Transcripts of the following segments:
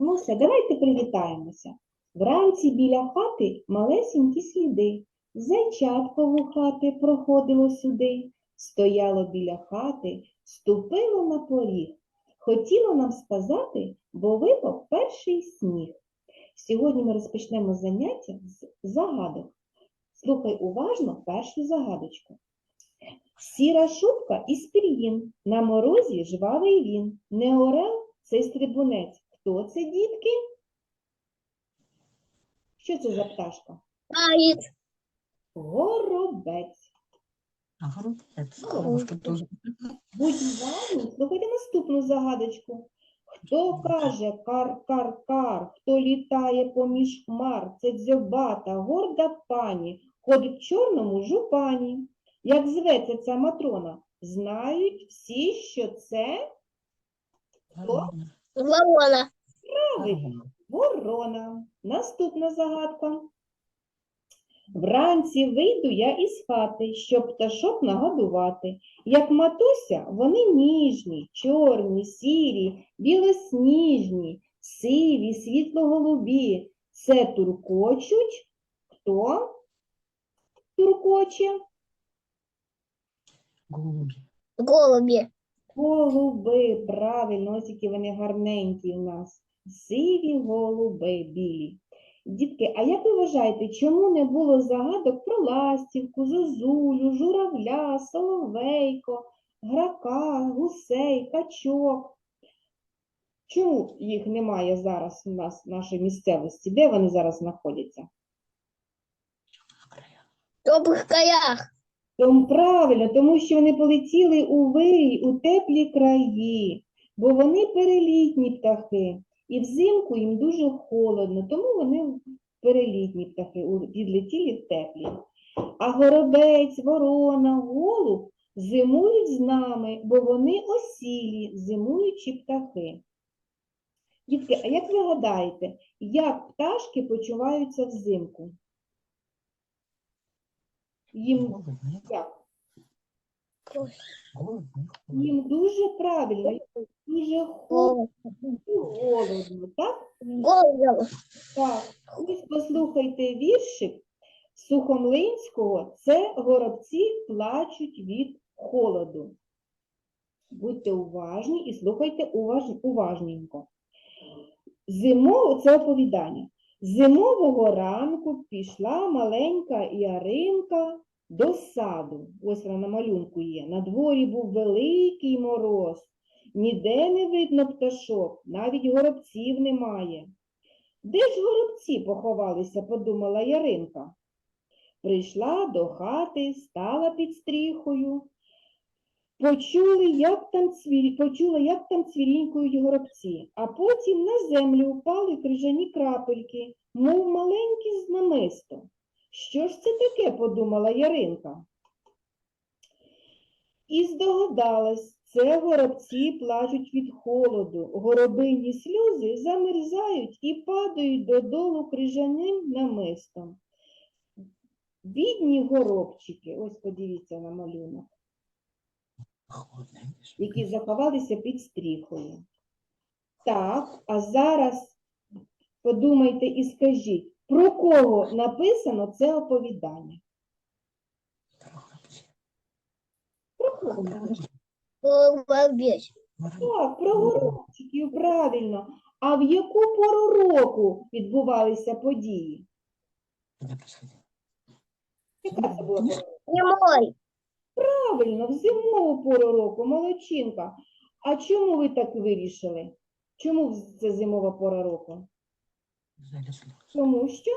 ну все, давайте привітаємося. Вранці біля хати малесенькі сліди. Зайчатко вухати проходило сюди, стояло біля хати, ступило на поріг. Хотіло нам сказати, бо випав перший сніг. Сьогодні ми розпочнемо заняття з загадок. Слухай уважно першу загадочку. Сіра шубка із пір'їн, на морозі жвавий він. Не орел, це стрибунець. Хто це, дітки? Що це за пташка? Ает. Горобець. Горобець, коровушка. Будь уважні, слухайте наступну загадочку. Хто каже кар-кар-кар, хто літає поміж хмар, це дзьобата, горда пані, ходить в чорному жупані. Як зветься ця матрона? Знають всі, що це Ворона. Ворона. Правильно. Ворона. Наступна загадка. Вранці вийду я із хати, щоб пташок нагодувати. Як матуся, вони ніжні, чорні, сірі, білосніжні, сиві, світло-голубі. Це туркочуть. Хто? Туркоче? Голубі. Голуби. Голуби, правильно, ось які вони гарненькі у нас. Сиві голуби білі. Дітки, а як ви вважаєте, чому не було загадок про ластівку, зозулю, журавля, соловейко, грака, гусей, качок? Чому їх немає зараз у нас в нашій місцевості? Де вони зараз знаходяться? В теплых краях. Тому правильно, тому що вони полетіли у вирій, у теплі краї, бо вони перелітні птахи, і взимку їм дуже холодно, тому вони перелітні птахи, відлетіли теплі. А горобець, ворона, голуб зимують з нами, бо вони осілі, зимуючі птахи. Дітки, а як ви гадаєте, як пташки почуваються взимку? Їм як? Їм дуже правильно, їм дуже холодно, голодно, так? Голубь. Так. Ось послухайте віршик Сухомлинського. Це горобці плачуть від холоду. Будьте уважні і слухайте уваж... уважненько. Зимов... Це оповідання. Зимового ранку пішла маленька Яринка до саду. Ось вона на малюнку є. На дворі був великий мороз. Ніде не видно пташок, навіть горобців немає. Де ж горобці поховалися, подумала Яринка. Прийшла до хати, стала під стріхою. Почули, як там цвіль... Почула, як там цвірінькують горобці, а потім на землю впали крижані крапельки, мов маленькі з намисто. Що ж це таке, подумала Яринка. І здогадалась, це горобці плачуть від холоду, горобині сльози замерзають і падають додолу крижаним намистом. Бідні горобчики, ось подивіться на малюнок, які заховалися під стріхою. Так, а зараз подумайте і скажіть, про кого написано це оповідання? Про кого? Так, про горобчиків, правильно. А в яку пору року відбувалися події? Яка це була пора? Правильно, в зимову пору року, молодчинка. А чому ви так вирішили? Чому це зимова пора року? Тому що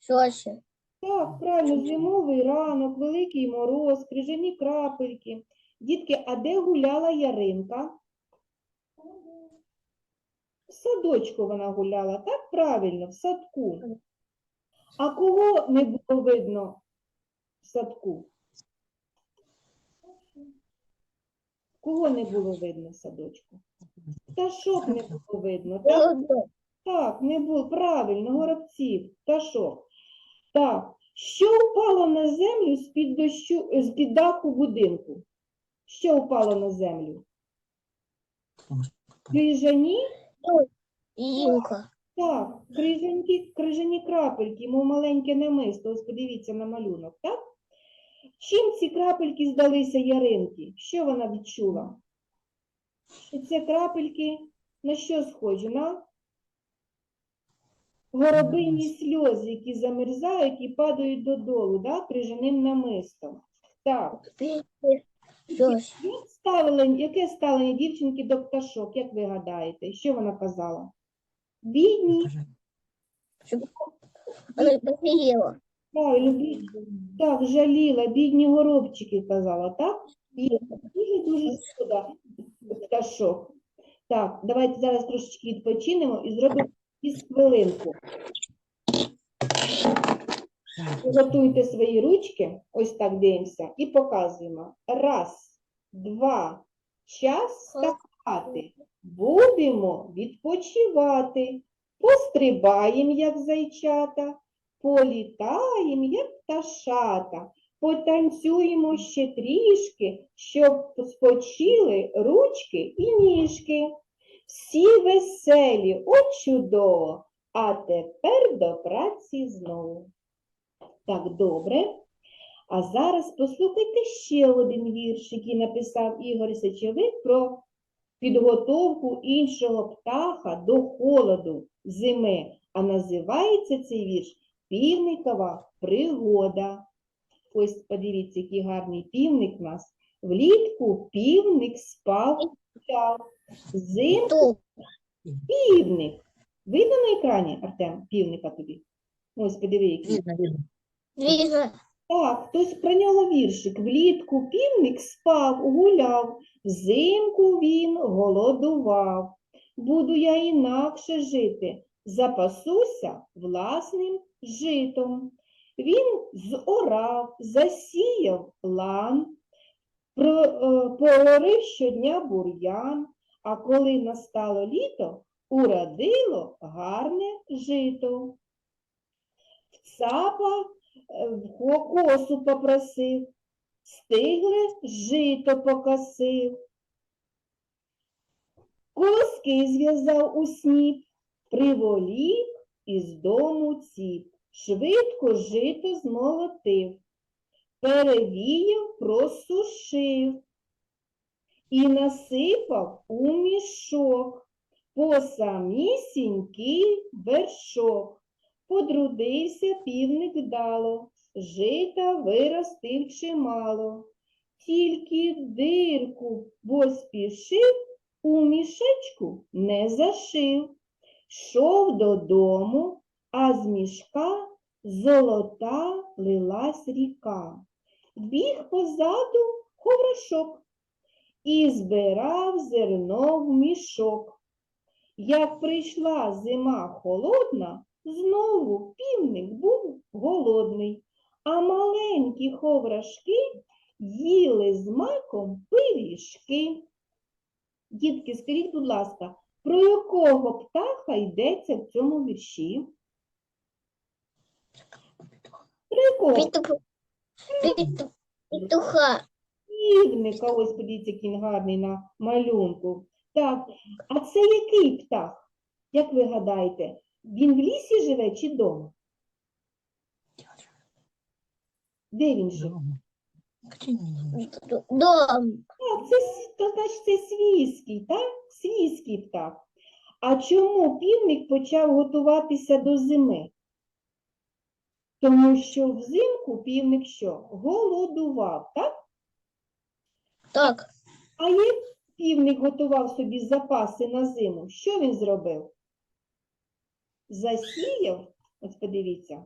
Сочи. так, правильно, зимовий ранок, великий мороз, крижані крапельки. Дітки, а де гуляла Яринка? В садочку вона гуляла, так правильно, в садку. А кого не було видно в садку? Кого не було видно в садочку? Пташок не було видно, так? Так, не було, правильно, горобців, пташок. Так, що впало на землю з-під дощу, з-під даху будинку? Що впало на землю? Крижані Інка. Так, крижанькі, крижані крапельки, мов маленьке намисто. Ось подивіться на малюнок, так? Чим ці крапельки здалися Яринці? Що вона відчула? Що це крапельки на що схожі? На горобині сльози, які замерзають і падають додолу, да? крижаним намистом. Так, ставлення, яке ставлення дівчинки до пташок, як ви гадаєте? Що вона казала? Бідні, Вона правильно, бідні. Так, жаліла, бідні горобчики казала, так? Дуже-дуже шкода пташок. Так, давайте зараз трошечки відпочинемо і зробимо із хвилинку. Готуйте свої ручки, ось так дивимося, і показуємо. Раз, два, час вставати. Будемо відпочивати. Пострибаємо, як зайчата, політаємо, як пташата. Потанцюємо ще трішки, щоб спочили ручки і ніжки. Всі веселі, от чудово, а тепер до праці знову. Так, добре. А зараз послухайте ще один вірш, який написав Ігор Сечовик про підготовку іншого птаха до холоду зими. А називається цей вірш Півникова пригода. Ось подивіться, який гарний півник у нас. Влітку півник спав, гуляв. Взимку півник. Видно на екрані, Артем, півника тобі? Ось подиви, який. видно. Так, хтось про нього віршик. Влітку півник спав, гуляв, взимку він голодував. Буду я інакше жити, запасуся власним житом. Він зорав, засіяв лан, поорив щодня бур'ян, а коли настало літо, уродило гарне жито. Цапа е, в ко- косу попросив, стигле жито покосив. Колоски зв'язав у сніп, приволік із дому ціп, швидко жито змолотив, перевіяв, просушив і насипав у мішок по самісінький вершок. Подрудився півник вдало, жита виростив чимало. Тільки дирку, бо спішив, у мішечку не зашив. Шов додому, а з мішка золота лилась ріка. Біг позаду ховрашок і збирав зерно в мішок. Як прийшла зима холодна, знову півник був голодний, а маленькі ховрашки їли з маком пиріжки. Дітки, скажіть, будь ласка, про якого птаха йдеться в цьому вірші? Про якого. Петуха. півника? Ось подивіться, який він гарний на малюнку. Так, а це який птах? Як ви гадаєте, він в лісі живе чи вдома? Де він живе? Дом. Так, це, с- то, значить, це свійський, так? Свійський птах. А чому півник почав готуватися до зими? Тому що взимку півник що? Голодував, так? Так. А як півник готував собі запаси на зиму, що він зробив? Засіяв, ось подивіться,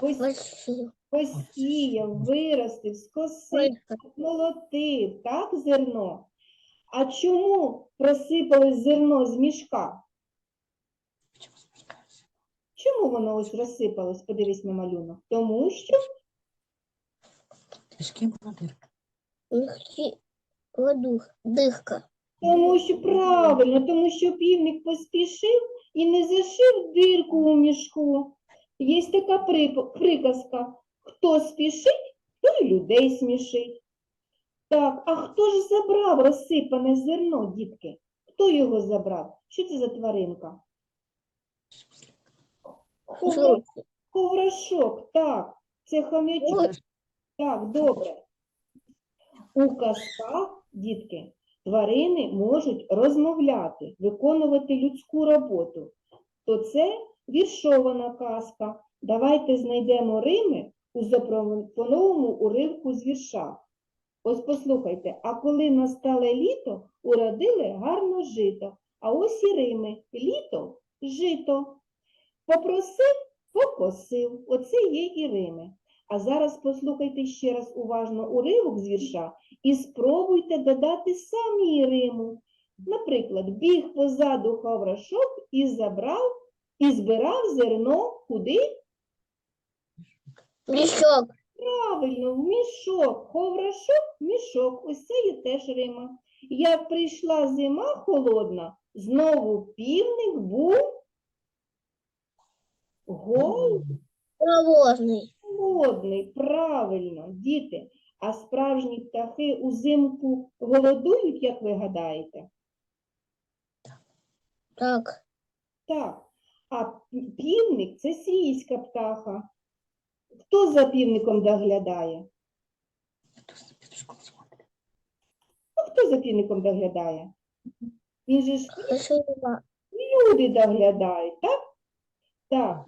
пос- Посів. посіяв, виростив, скосив, молотив, так, зерно? А чому просипалось зерно з мішка? Почему спускаешься? Чому воно ось розсипалось? Подивись на малюнок. Тому що Ты с кем была дырка? Легкі. Ладух. Дихка. Тому що правильно, тому що півник поспішив і не зашив дирку у мішку. Є така прип- приказка: хто спішить, той людей смішить. Так, а хто ж забрав розсипане зерно, дітки? Хто його забрав? Що це за тваринка? Ковра- Коврашок, так, це хомячок. Так, добре. У казках, дітки, тварини можуть розмовляти, виконувати людську роботу. То це віршована казка. Давайте знайдемо Рими у запропонованому уривку з вірша. Ось послухайте, а коли настало літо, уродили гарно жито. А ось і Рими. Літо жито. Попросив, покосив. Оце є і Рими. А зараз послухайте ще раз уважно уривок з вірша і спробуйте додати самі Риму. Наприклад, біг позаду хаврашок і забрав, і збирав зерно куди? Мішок. Правильно, в мішок. Ховрашок, мішок. Ось це є теж Рима. Як прийшла зима холодна, знову півник був гол. Паровозний. Голодний, правильно, діти. А справжні птахи узимку голодують, як ви гадаєте? Так. Так. А півник це свійська птаха. Хто за півником доглядає? Кто за смотрит? Ну, хто за півником доглядає? Він же ж люди доглядають, так? Так,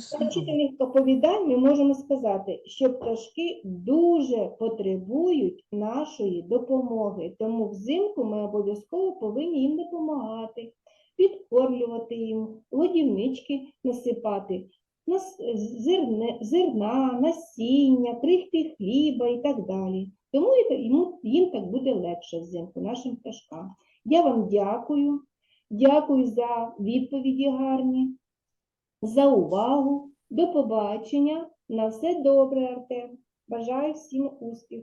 сам. прочитаних оповідань ми можемо сказати, що пташки дуже потребують нашої допомоги, тому взимку ми обов'язково повинні їм допомагати, підкормлювати їм, годівнички насипати, нас- зерне, зерна, насіння, крихти хліба і так далі. Тому йому- їм так буде легше взимку, нашим пташкам. Я вам дякую, дякую за відповіді гарні за увагу. До побачення. На все добре, Артем. Бажаю всім успіху.